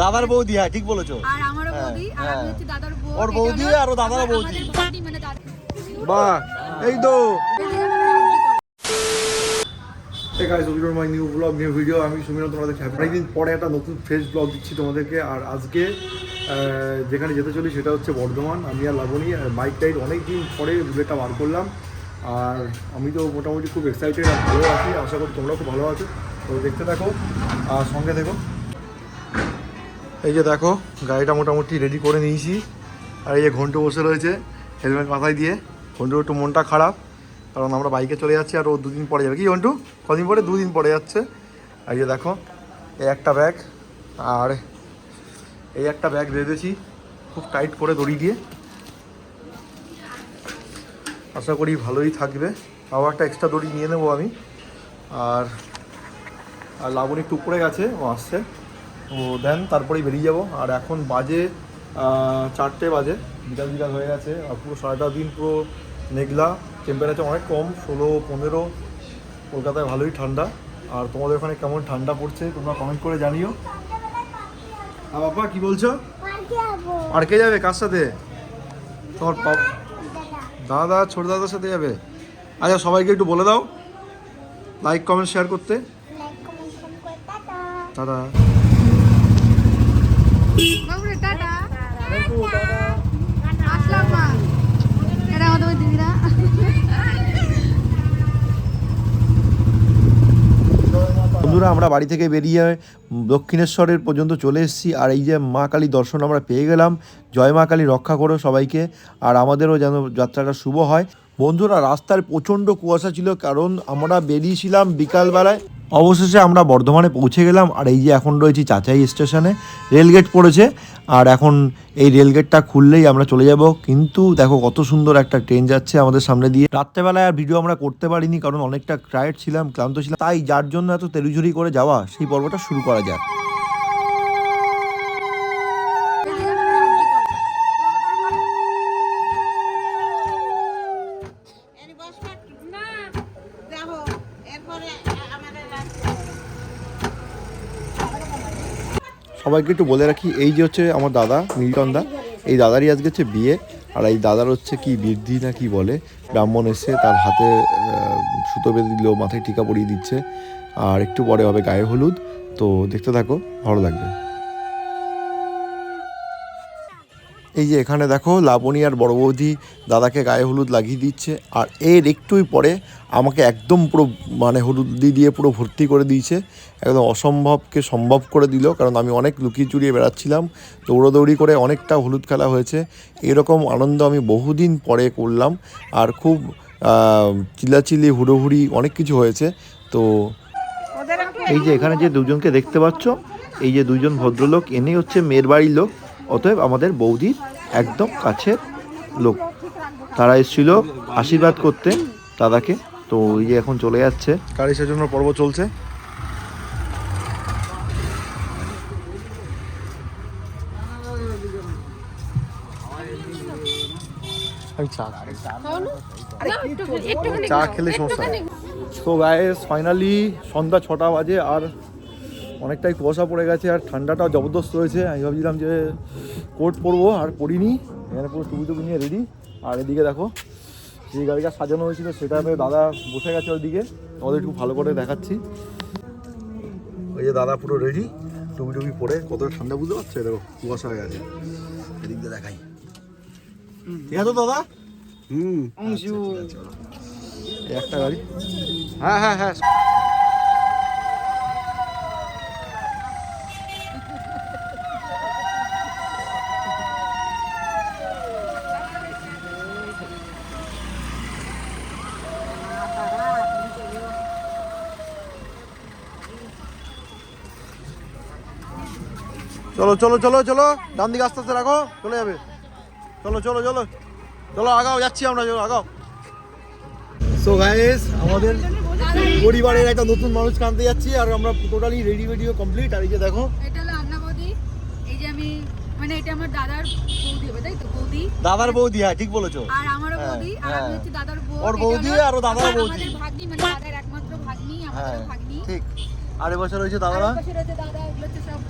দাদার বৌদি হ্যাঁ ঠিক বলেছ। আর আমারও হ্যাঁ, বৌদি আর আমি হ্যাঁ। হচ্ছে দাদার বউ ওর বৌদি আর ও বৌদি। মানে দাদা। বাহ এই তো। Vlog, new video. আমি অনেকদিন পরে একটা নতুন ফ্রেশ ব্লগ দিচ্ছি তোমাদেরকে। আর আজকে যেখানে যেতে চলি সেটা হচ্ছে বর্ধমান। আমি আর লাবণী আর বাইক টাইড অনেক দিন পরে ভিডিওটা বার করলাম। আর আমি তো মোটামুটি খুব এক্সাইটেড আর ভালো আছি। আশা করি তোমরাও খুব ভালো আছো। তো দেখতে থাকো আর সঙ্গে দেখো এই যে দেখো, গাড়িটা মোটামুটি রেডি করে নিয়েছি। আর এই যে ঘন্টু বসে রয়েছে হেলমেট মাথায় দিয়ে। ঘন্টুর একটু মনটা খারাপ, কারণ আমরা বাইকে চলে যাচ্ছি আর ও দুদিন পরে যাবে। কি ঘন্টু? কদিন পরে? দুদিন পরে যাচ্ছে। আর এই যে দেখো এই একটা ব্যাগ আর এই একটা ব্যাগ বেঁধেছি, খুব টাইট করে দড়ি দিয়ে। আশা করি ভালোই থাকবে। আবার একটা এক্সট্রা দড়ি নিয়ে নেব আমি। আর আর লাবণী একটু উপরে গেছে, ও আসছে। ও দেন তারপরেই বেরিয়ে যাব। আর এখন বাজে চারটে বাজে। বিকাল বিকাল হয়ে গেছে। আর পুরো সারাটা দিন পুরো মেঘলা। টেম্পারেচার অনেক কম ষোলো পনেরো। কলকাতায় ভালোই ঠান্ডা। আর তোমাদের ওখানে কেমন ঠান্ডা পড়ছে তোমরা কমেন্ট করে জানিও। আর বাবা কি বলছো? আর কে যাবে। কার সাথে? তোমার দাদা ছোট দাদার সাথে যাবে। আচ্ছা সবাইকে একটু বলে দাও। লাইক কমেন্ট শেয়ার করতে। দাদা বন্ধুরা, আমরা বাড়ি থেকে বেরিয়ে দক্ষিণেশ্বরের পর্যন্ত চলে এসেছি। আর এই যে মা কালী দর্শন আমরা পেয়ে গেলাম। জয় মা কালী, রক্ষা করো সবাইকে। আর আমাদেরও যেন যাত্রাটা শুভ হয়। বন্ধুরা, রাস্তার প্রচণ্ড কুয়াশা ছিল, কারণ আমরা বেরিয়েছিলাম বিকালবেলায়। অবশেষে আমরা বর্ধমানে পৌঁছে গেলাম, আর এই যে এখন রয়েছি চাচাই স্টেশনে, রেলগেট পড়েছে, আর এখন এই রেলগেটটা খুললেই আমরা চলে যাব। কিন্তু দেখো কত সুন্দর একটা ট্রেন যাচ্ছে আমাদের সামনে দিয়ে। রাত্রেবেলায় আর ভিডিও আমরা করতে পারিনি, কারণ অনেকটা ক্রায়েড ছিলাম, ক্লান্ত ছিলাম। তাই যার জন্য এত তেরুঝুরি করে যাওয়া, সেই পর্বটা শুরু করা যাক। সবাইকে একটু বলে রাখি, এই যে হচ্ছে আমার দাদা নীলটন দা এই দাদারই আজকে হচ্ছে বিয়ে, আর এই দাদার হচ্ছে কি বৃদ্ধি না কি বলে, ব্রাহ্মণ এসে তার হাতে সুতো বেঁধে দিল, মাথায় টিকা পরিয়ে দিচ্ছে, আর একটু পরে হবে গায়ে হলুদ, তো দেখতে থাকো, ভালো লাগবে। এই যে এখানে দেখো লাবণী আর বড় বৌদি দাদাকে গায়ে হলুদ লাগিয়ে দিচ্ছে, আর এর একটুই পরে আমাকে একদম পুরো মানে হলুদ দিয়ে পুরো ভর্তি করে দিয়েছে। একদম অসম্ভবকে সম্ভব করে দিল, কারণ আমি অনেক লুকিয়ে চুরিয়ে বেড়াচ্ছিলাম, দৌড়োদৌড়ি করে অনেকটা হলুদ খেলা হয়েছে। এরকম আনন্দ আমি বহুদিন পরে করলাম, আর খুব চিল্লাচিল্লি, হুড়োহুড়ি অনেক কিছু হয়েছে। তো এই যে এখানে যে দুজনকে দেখতে পাচ্ছ, এই যে দুজন ভদ্রলোক এনেই হচ্ছে মেয়ের বাড়ির লোক। অতএব আমাদের বৌদির একদম কাছের লোক। তারা এসেছিল আশীর্বাদ করতে দাদাকে। তো এই যে এখন চলে যাচ্ছে। গাড়ি সাজানোর পর্ব চলছে? চা চা খেলে সমস্যা তো গায়েস ফাইনালি সন্ধ্যা ছটা বাজে আর অনেকটাই কুয়াশা পড়ে গেছে আর ঠান্ডাটাও জবরদস্ত রয়েছে। আমি ভাবছিলাম যে কোট পরবো আর পরিনি। এখানে পুরো টুপি টুপি নিয়ে রেডি আর এদিকে দেখো যে গাড়িটা সাজানো হয়েছিল সেটা আমি দাদা বসে গেছে ওইদিকে। তোমাদের একটু ভালো করে দেখাচ্ছি। ওই যে দাদা পুরো রেডি টুপি টুপি পরে কত ঠান্ডা বুঝতে পারছ? দেখো কুয়াশা হয়ে গেছে। এদিক দিয়ে দেখাই। ঠিক আছে দাদা? হুম। একটা গাড়ি। হ্যাঁ হ্যাঁ হ্যাঁ। চলো চলো চলো চলো। ডান দিকে আস্তে আস্তে রাখো চলে যাবে। চলো চলো চলো। চলো আগাও যাচ্ছি আমরা চলো আগাও। সো গাইস আমাদের পরিবারের একটা নতুন মানুষ কানতে যাচ্ছি আর আমরা টোটালি রেডি ভিডিও কমপ্লিট আর এই যে দেখো। এটা হলো আন্না বৌদি। এই যে আমি মানে এটা আমার দাদার বৌদি হবে তাই তো? বৌদি। দাদার বৌদি হ্যাঁ ঠিক বলেছ। আর আমারও হ্যাঁ, বৌদি আর আমি হ্যাঁ। হচ্ছে দাদার বউ। ওর বৌদি আর ও দাদারও বৌদি। আমাদের ভাগ্নি মানে দাদার একমাত্র ভাগ্নি হ্যাঁ আমাদের ভাগ্নি। ঠিক। আর এবছর হয়েছে দাদারা? পাশে রয়েছে দাদা এগুলো হচ্ছে সব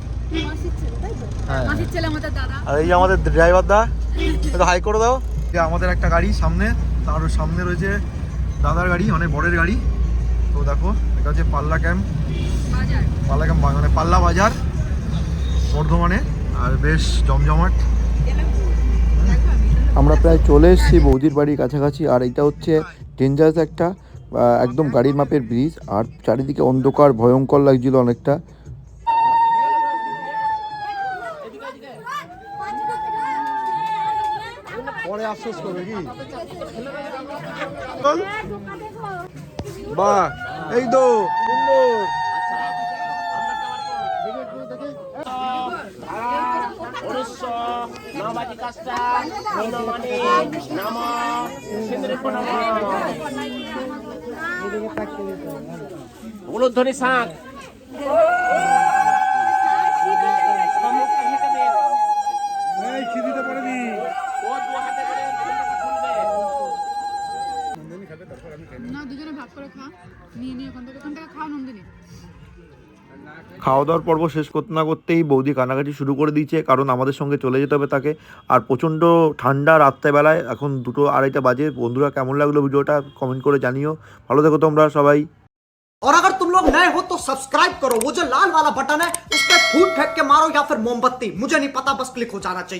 হ্যাঁ। আমাদের আর এই যে আমাদের ড্রাইভার দা হাই করে দাও। যে আমাদের একটা গাড়ি সামনে তার সামনে রয়েছে দাদার গাড়ি অনেক বড়ের গাড়ি। তো দেখো এটা হচ্ছে পাল্লা ক্যাম্প পাল্লা ক্যাম্প মানে পাল্লা বাজার বর্ধমানে। আর বেশ জমজমাট। আমরা প্রায় চলে এসেছি বৌদির বাড়ির কাছাকাছি আর এটা হচ্ছে ডেঞ্জারাস একটা একদম গাড়ির মাপের ব্রিজ আর চারিদিকে অন্ধকার ভয়ঙ্কর লাগছিল অনেকটা। পরে আফসোস করবে কি? বাহ এই তো। সুন্দর উনিশশো নবাজি কাজটা হনুমানি নাম উলুধ্বনি শাঁখ এই খিদিতে পড়ে দি না দুজনে ভাগ করে খা নিয়ে নিয়ে ওখান থেকে ওখান থেকে খাও নন্দিনী খাওয়া দাওয়ার পর্ব শেষ করতে না করতেই বৌদি কানাকাটি শুরু করে দিয়েছে কারণ আমাদের সঙ্গে চলে যেতে হবে তাকে আর প্রচণ্ড ঠান্ডা রাত্রেবেলায় এখন দুটো আড়াইটা বাজে বন্ধুরা কেমন লাগলো ভিডিওটা কমেন্ট করে জানিও ভালো থেকো তোমরা সবাই और अगर तुम लोग नए हो तो सब्सक्राइब करो वो जो लाल वाला बटन है उस पर फूट फेंक के मारो या फिर मोमबत्ती मुझे नहीं पता बस क्लिक हो जाना चाहिए